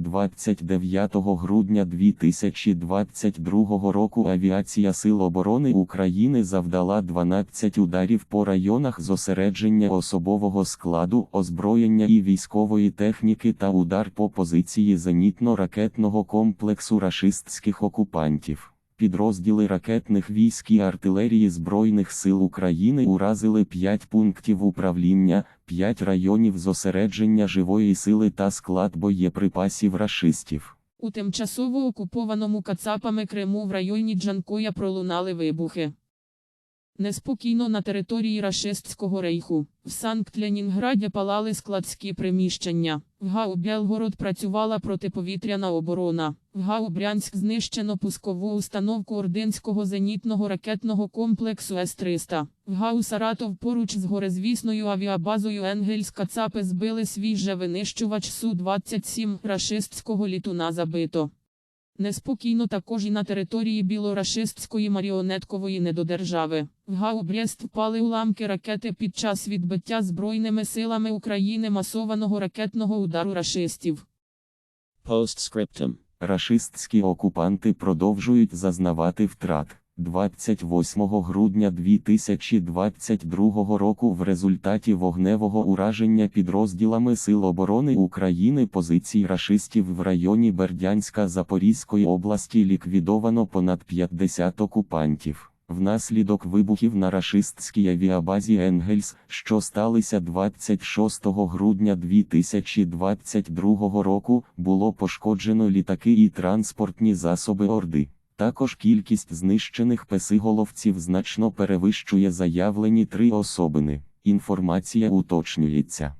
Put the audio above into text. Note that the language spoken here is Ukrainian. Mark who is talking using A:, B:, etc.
A: 29 грудня 2022 року Авіація Сил оборони України завдала 12 ударів по районах зосередження особового складу, озброєння і військової техніки та удар по позиції зенітно-ракетного комплексу рашистських окупантів. Підрозділи ракетних військ і артилерії Збройних сил України уразили 5 пунктів управління, 5 районів зосередження живої сили та склад боєприпасів рашистів.
B: У тимчасово окупованому Кацапами Криму в районі Джанкоя пролунали вибухи. Неспокійно на території Рашистського рейху. В Санкт-Ленінграді палали складські приміщення. В ГАУ Белгород працювала протиповітряна оборона. В ГАУ Брянськ знищено пускову установку Ординського зенітного ракетного комплексу С-300. В ГАУ Саратов поруч з горизвісною авіабазою Енгельс Кацапи збили свій же винищувач Су-27 рашистського літуна забито. Неспокійно також і на території білорашистської маріонеткової недодержави. В ГАУ Брест впали уламки ракети під час відбиття Збройними силами України масованого ракетного удару рашистів.
C: Постскриптум.
A: Рашистські окупанти продовжують зазнавати втрат. 28 грудня 2022 року в результаті вогневого ураження підрозділами Сил оборони України позицій рашистів в районі Бердянська Запорізької області ліквідовано понад 50 окупантів. Внаслідок вибухів на рашистській авіабазі Енгельс, що сталися 26 грудня 2022 року, було пошкоджено літаки і транспортні засоби Орди. Також кількість знищених песиголовців значно перевищує заявлені три особини. Інформація уточнюється.